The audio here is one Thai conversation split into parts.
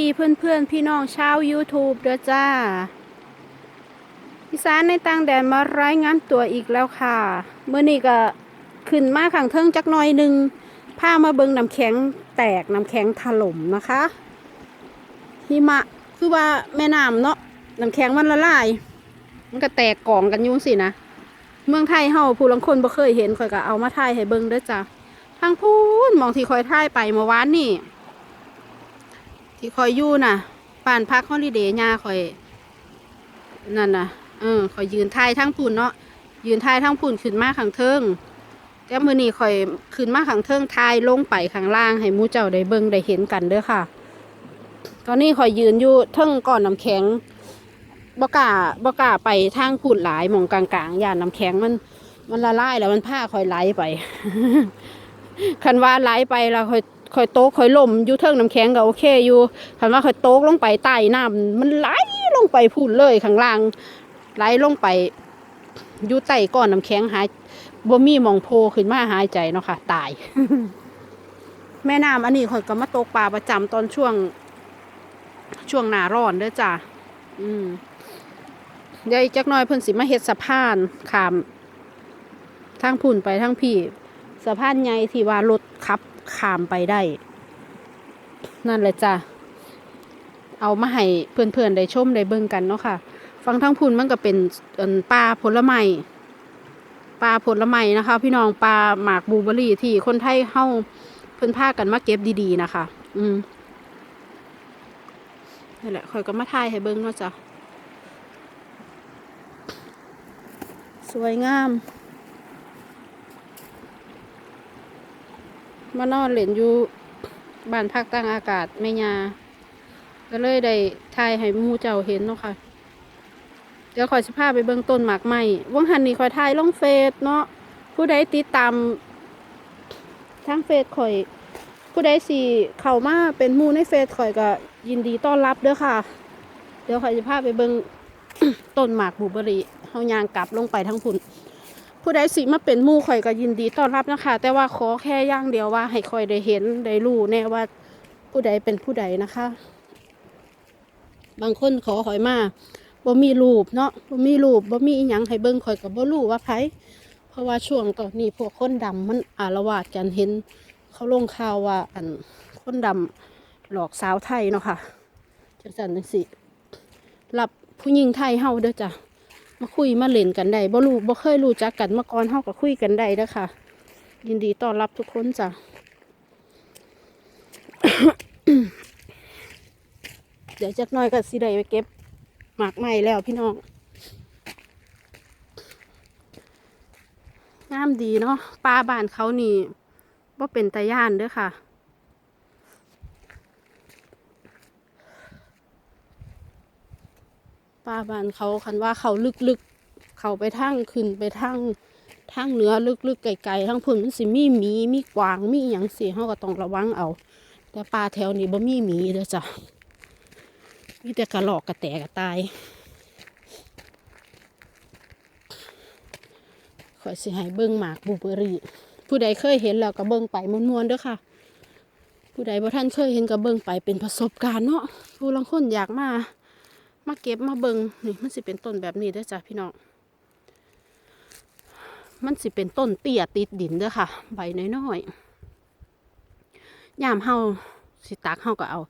ดีเพื่อนๆพี่น้องชาว YouTube เด้อจ้าอีสานในต่างแดนมารายงานตัวอีกแล้วค่ะ เมื่อนี้ก็ขึ้นมาขังเทิงจักหน่อยหนึ่งพามาเบิงน้ำแข็งแตกน้ำแข็งถล่มนะคะหิมะคือว่าแม่น้ำเนาะน้ำแข็งมันละลาย มันก็แตกกล่องกันยุ่งสินะเมืองไทยเฮาผู้ลังคนบ่เคยเห็นข่อยก็เอามาถ่ายให้เบิงเด้อจ้าทางพูนมองที่ข่อยถ่ายไปเมื่อวานนี่ ที่คอยอยู่น่ะป่านพักฮอลิเดย์ยาคอยนั่นน่ะเออคอยยืนทายทั้งปุ่นเนาะยืนทายทั้งปุ่นขึ้นมาขังเทิงแต่มือนี้คอยขึ้นมาขังเทิงทายลงไปข้างล่างให้มูเจ้าได้เบิ่งได้เห็นกันเด้อค่ะ ตอนนี้คอยยืนอยู่เทิงก่อนน้ำแข็งบกาบกาไปทางพูดหลายหมองกลางๆย่านน้ำแข็งมันมันละลายแล้วมันผ้าคอยไหลไป คันว่าไหลไปแล้วคอย คอยโต๊ะคอยล่มอยู่เทิงน้ำแข็งก็โอเคอยู่คันว่าคอยโต๊ะลงไปใต้น้ำมันไหลลงไปพูดเลยข้างล่างไหลลงไปอยู่ใต้ก้อนน้ำแข็งหายบ่มีมองโพขึ้นมาหายใจเนาะค่ะ ตาย แม่น้ำอันนี้คอยก็มาตกปลาประจำตอนช่วง ช่วงหนาร้อนเด้อจ้ะอืมเดี๋ยวอีกจักหน่อยเพิ่นสิมาเฮ็ดสะพานขามทางพุ่นไปทางพี่สะพานใหญ่ที่ว่ารถขับ ขามไปได้ นั่นแหละจ้ะเอามาให้เพื่อนๆได้ชมได้เบิ่งกันเนาะค่ะ ฟังทางพุ่นมันก็เป็นปลาผลไม้ปลาผลไม้นะคะ พี่น้องปลาหมากบูเบอรี่ที่คนไทยเฮาเพิ่นพากันมาเก็บดีๆนะคะ อืมนี่แหละคอยก็มาถ่ายให้เบิ้งเนาะจ้ะสวยงาม มานอนเล่นอยู่บ้านพักตั้งอากาศแม่ยาก็เลยได้ถ่ายให้มูเจ้าเห็นเนาะค่ะ เดี๋ยวคอยสิพาไปเบิ้องต้นหมากไม้ว่งหันนี่คอยถ่ายลงเฟซเนาะผู้ใดติดตามทางเฟซคอย ผู้ใดสิเข้ามาเป็นมูในเฟซข่อยก็ยินดีต้อนรับเด้อค่ะ เดี๋ยวข่อยจะพาไปเบิ่งต้นหมากบลูเบอร์รี่เฮายางกลับลงไปทั้งพุ่น ผู้ใดสิมาเป็นมู่ข่อยก็ยินดีต้อนรับนะคะ แต่ว่าขอแค่ย่างเดียวว่าให้ข่อยได้เห็นได้รู้แน่ว่าผู้ใดเป็นผู้ใดนะคะ บางคนขอข่อยมาบ่มีรูปเนาะบ่มีรูปบ่มีอีหยังให้เบิ่งข่อยก็บ่รู้ว่าไผเพราะว่าช่วงตอนนี้พวกคนดำมันอารวาสกันเห็น เขาลงข่าวว่า อันคนดำหลอกสาวไทยเนาะค่ะจังสันจังสิรับผู้หญิงไทยเฮาเด้อจ้ะ มาคุยมาเล่นกันได้บ่รู้บ่เคยรู้จักกันมาก่อนเฮาก็คุยกันได้เด้อค่ะ ยินดีต้อนรับทุกคนจ้ะเดี๋ยวจักน่อยก็สิได้ไปเก็บหมากใหม่แล้วพี่น้องงามดีเนาะปลาบ้านเขานี่ว่าเป็นตาย่านเด้อค่ะ ปลาบ้านเขาคันว่าเขาลึกๆ เขาไปทางขึ้นไปทางทางเหนือลึกๆ ไกลๆทางพุ่นมันสิมีหมีมีกวางมีอย่างสิเขาก็ต้องระวังเอา แต่ปลาแถวนี้บ่มีหมีเด้อจ้ะมีแต่กระหลอกกระแตกระตายขอยสิให้เบิ่งหมากบูเบอรี่ผู้ใดเคยเห็นแล้วก็เบิ่งไปมวนๆเด้อค่ะ ผู้ใดบ่ท่านเคยเห็นก็เบิ่งไปเป็นประสบการณ์เนาะผู้ลางคนอยากมา มาเก็บมาเบิงนี่มันสิเป็นต้นแบบนี้เด้อจ้ะพี่น้อง มันสิเป็นต้นเตี้ยติดดินเด้อค่ะ ใบน้อยๆยามเฮาสิตักเฮาก็เอา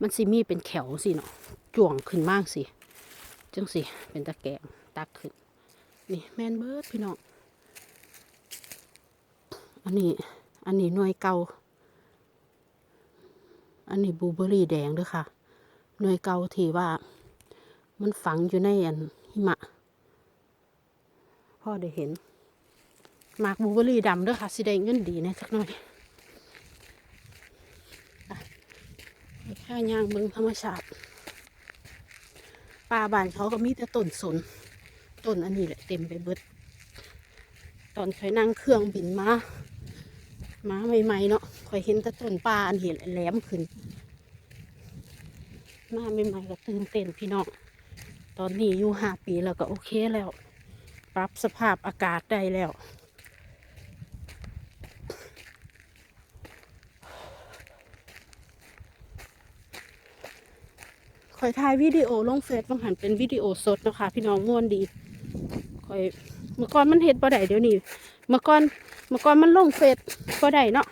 มันสิมีเป็นแขวสิเนาะจ่วงขึ้นมากสิจังสิเป็นตะแกงตักขึ้น นี่แมนเบิร์ดพี่น้อง อันนี้ อันนี้หน่วยเกาอันนี้บลูเบอร์รี่แดงด้วยค่ะ หน่วยเกาที่ว่า มันฝังอยู่ในอันหิมะ พ่อได้เห็นหมากบูเบอรี่ดำด้วยค่ะสิได้เงินดีนะสักหน่อยอ่ย่างเมืองธรรมชาติป่าบ้านเขาก็มีแต่ต้นสนต้นอันนี้แหละเต็มไปเบิด ตอนเคยนั่งเครื่องบินมามาใหม่ๆเนาะคอยเห็นแต่ต้นปลาอันเห็นแหลมขึ้นมาใหม่ๆก็ตื่นเต้นพี่น้อง ตอนนี้อยู่ห้าปีแล้วก็โอเคแล้ว ปรับสภาพอากาศได้แล้วข่อยถ่ายวิดีโอลงเฟซบางหันเป็นวิดีโอสดนะคะ พี่น้องม่วนดีข่อยเมื่อก่อนมันเฮ็ดบ่ได้เดี๋ยวนี้เมื่อก่อนเมื่อก่อนมันลงเฟซบ่ได้เนาะ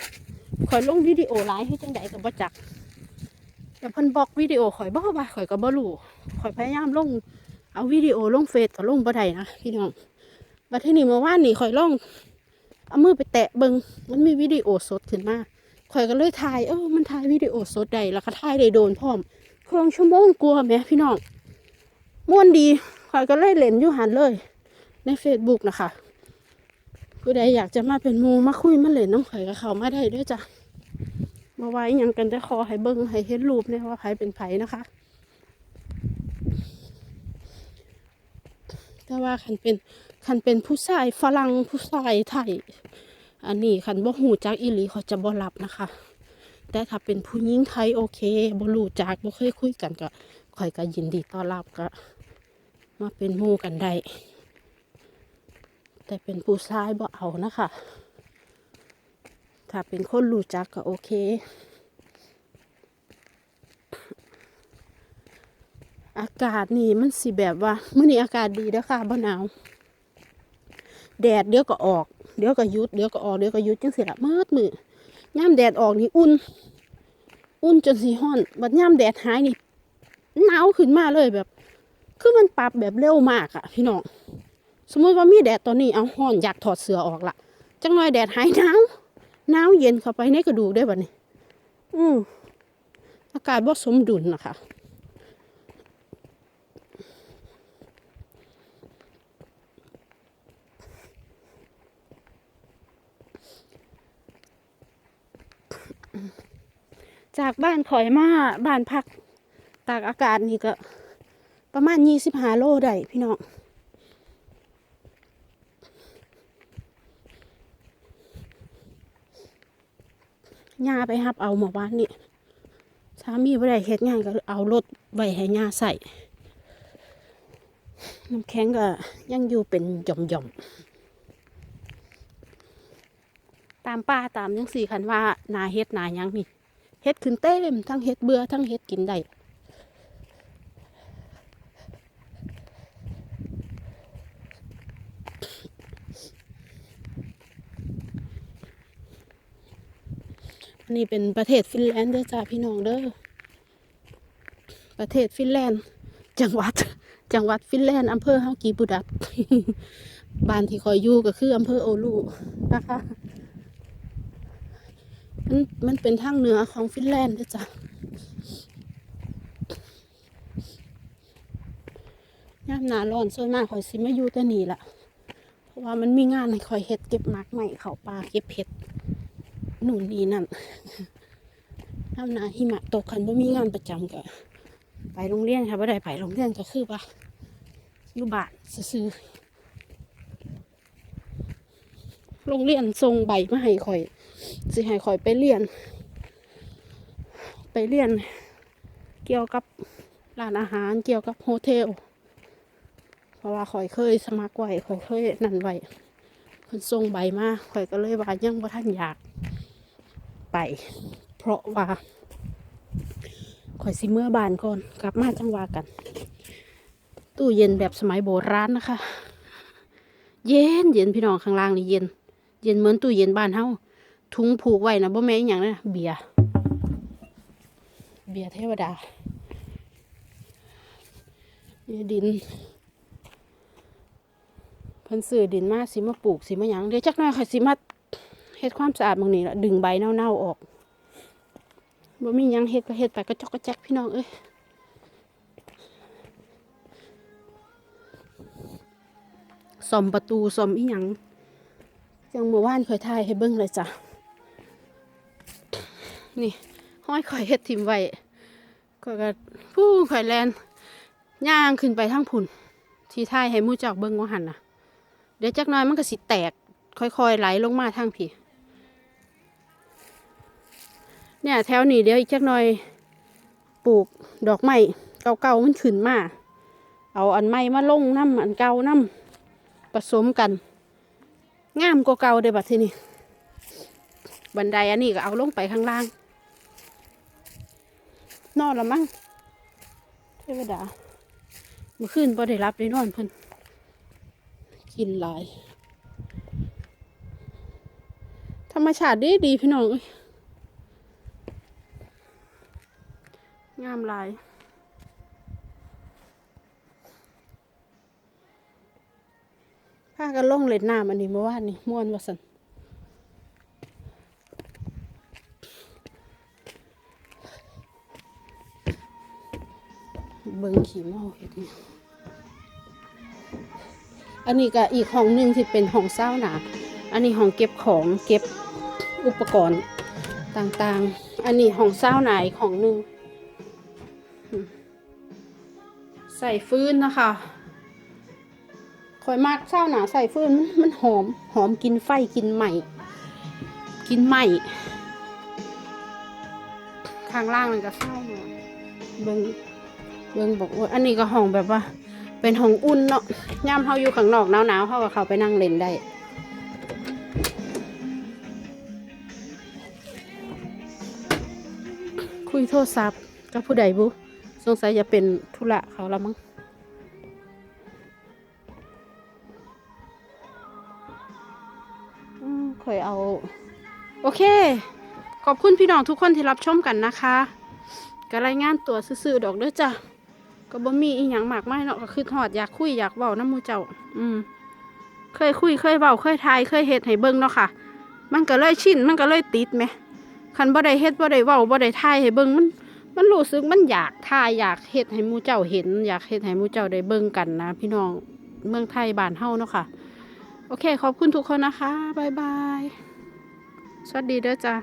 ข่อยลงวิดีโอไลฟ์ให้จังใดก็บ่จัก แต่เพิ่นบล็อกวิดีโอข่อยบ่ว่าข่อยก็บ่รู้ข่อยพยายามลง เอาวิดีโอลงเฟซก็ลงบ่ได้นะพี่น้องบัดทีนี้เมื่อวานนี่ข่อยลองเอามือไปแตะเบิงมันมีวิดีโอสดขึ้นมาข่อยก็เลยถ่ายเออมันถ่ายวิดีโอสดได้แล้วก็ถ่ายได้โดนพร้อมเครื่องชั่วโมงกลัวาแหม่พี่น้องม่วนดีข่อยก็เลยเล่นอยู่หันเลย ใน Facebook นะคะผู้ใดอยากจะมาเป็นมูมาคุยมาเล่นน้องข่อยก็เข้ามาได้ด้วยจ้ะ มาไว้ยังกันจะขอให้เบิ้งให้เห็นรูปเนี่ยว่าไผเป็นไผนะคะ แต่ว่าคันเป็นคันเป็นผู้ชายฝรั่งผู้ชายไทย อันนี้คันบ่หูจักอีหลีเขาจะบ่รับนะคะ แต่ถ้าเป็นผู้หญิงไทยโอเคบ่รู้จักบ่เคยคุยกันก็ข่อยก็ยินดีต้อนรับก็ มาเป็นหมู่กันได้แต่เป็นผู้ชายบ่เอานะคะ ถ้าเป็นคนรู้จักก็โอเค อากาศนี่มันสิแบบว่ามื้อนี้อากาศดีเด้อค่ะบ่หนาว แดดเดี๋ยวก็ออก เดี๋ยวก็ยุดเดี๋ยวก็ออกเดี๋ยวก็ยุดจังสิละมืดมือย่ามแดดออกนี่อุ่น อุ่นจนสีห้อน บัดย่ามแดดหายนี่หนาวขึ้นมาเลยแบบ คือมันปรับแบบเร็วมากอะพี่น้อง สมมติว่ามีแดดตอนนี้เอาห้อนอยากถอดเสื้อออกละจังหน่อยแดดหายหนาว หนาวเย็นเข้าไปในกระดูกได้บัดนี้อืมอากาศบ่สมดุลนะคะจากบ้านข่อยมาบ้านพักตากอากาศนี่ก็ ประมาณยี่สิบห้าโลได้พี่น้อง ย่าไปหับเอาหมอบ้านนี่สามีบ่ได้เฮ็ดงานก็เอารถไว้ให้ย่าใส่น้ำแข็งก็ยังอยู่เป็นหย่อมๆตามป้าตามยังสี่คันว่านาเฮ็ดนายังนี่เฮ็ดขึ้นเต็มทั้งเฮ็ดเบื่อทั้งเฮ็ดกินได้ นนี้เป็นประเทศฟินแลนด์เด้อจ้าพี่น้องเด้อ ประเทศฟินแลนด์ จังหวัด จังหวัดฟินแลนด์อำเภอเฮากีบุดับบ้านที่คอยอยู่ก็คืออำเภอโอลูนะคะมันมันเป็นทางเหนือของฟินแลนด์เด้อจ้ะยามหนาร้อนส่วนมากคอยสิมาอยู่แต่นี่ละเพราะว่ามันมีงานให้คอยเฮ็ดเก็บหมากใหม่เขาป่าเก็บเห็ด หนู่นนี่นั่นทำนาหิมะตกคันบ่มีงานประจำก็ไปโรงเรียนค่ะบ่ได้ไปโรงเรียนก็คือว่าอยู่บ้านซื่อโรงเรียนส่งใบมาให้ข่อย สิให้ข่อยไปเรียน ไปเรียน เกี่ยวกับร้านอาหารเกี่ยวกับโฮเทลเพราะว่าข่อยเคยสมัครไว้ข่อยเคยนั่นไว้เพิ่นส่งใบมาข่อยก็เลยว่ายังบ่ทันอยาก ไป เพราะว่าข่อยสิเมื่อบานก่อนกลับมาจังหวากัน ตู้เย็นแบบสมัยโบราณนะคะ เย็นเย็นพี่น้องข้างล่างนี่เย็น เย็นเหมือนตู้เย็นบ้านเฮาถุงผูกไว้นะบ่แม่อย่างนะเบียร์เบียร์เทวดานี่ดินเพิ่นซื้อดินมาสิมาปลูกสิมาหยังเดี๋ยวจักหน่อยข่อยสิมา เฮ็ดความสะอาดหมองนี้ละดึงใบเน่าๆออกบ่มียังเฮ็ดก็เฮ็ดไปก็จอกก็แจ๊กพี่น้องเอ้ยซ่อมประตูซ่อมอีหยังจังเมื่อวานข่อยถ่ายให้เบิ่งเลยจ้ะนี่ห้อยข่อยเฮ็ดทิมไว้ก็ก็ผู้ข่อยแลนย่างขึ้นไปทางพุ่นที่ถ่ายให้มู่เจ้าเบิ่งว่าหันน่ะ เดี๋ยวจักหน่อยมันก็สิแตกค่อยๆไหลลงมาทางพี่ เนี่ยแถวนี้เดี๋ยวอีกจักหน่อยปลูกดอกไม้เก่าๆมันขึ้นมาเอาอันใหม่มาลงน้ำอันเก่าน้ำผสมกันงามกว่าเก่าเด้บัดทีนี้บันไดอันนี้ก็เอาลงไปข้างล่าง นอนละมั้งเทวดาเมื่อคืนบ่ได้รับได้นอนเพิ่นกินหลาย ธรรมชาติดีดีพี่น้องเอ้ย งามหลายพากันลงเล่นน้ำอันนี้เมื่อวานนี่ม่วนว่าสันเบิ่งขี้เมาเฮ็ดนี่อันนี้ก็อีกห้องหนึ่งที่เป็นห้องเศร้าหนาอันนี้ห้องเก็บของเก็บอุปกรณ์ต่างๆ อันนี้ห้องเศร้าหนาอีกห้องหนึ่ง ใส่ฟืนนะคะคอยมากเศร้าหนาใส่ฟืนมันมันหอมหอมกินไฟกินใหม่ กินใหม่ข้างล่างมันก็เศร้าหนาเบิงเบิงบอกว่าอันนี้ก็ห้องแบบว่า เป็นห้องอุ่นเนาะย่ามเฮาอยู่ข้างนอกหนาวๆเฮาก็เข้าไปนั่งเล่นได้คุยโทรศัพท์กับผู้ใดบุ สงสัยจะเป็นธุระเขาละมั้งเคยเอา โอเค ขอบคุณพี่น้องทุกคนที่รับชมกันนะคะก็รายงานตัวซื่อๆดอกเด้อจ้ะก็บ่มีอีหยังมากมายเนาะก็คือหอดอยากคุยอยากเว้าน้ำมูเจ้า อืม เคยคุยเคยเว้าเคยทายเคยเฮ็ดให้เบิ่งเนาะค่ะ มันก็เลยชินมันก็เลยติดไหมคันบ่ได้เฮ็ดบ่ได้เว้าบ่ได้ทายให้เบิ่งมัน มันรู้สึกมันอยากทายอยากเฮ็ดให้มูเจ้าเห็น อยากเฮ็ดให้มูเจ้าได้เบิ่งกันนะ พี่น้องเมืองไทยบ้านเฮาเนาะค่ะ โอเค ขอบคุณทุกคนนะคะ บ๊ายบาย สวัสดีเด้อจ้า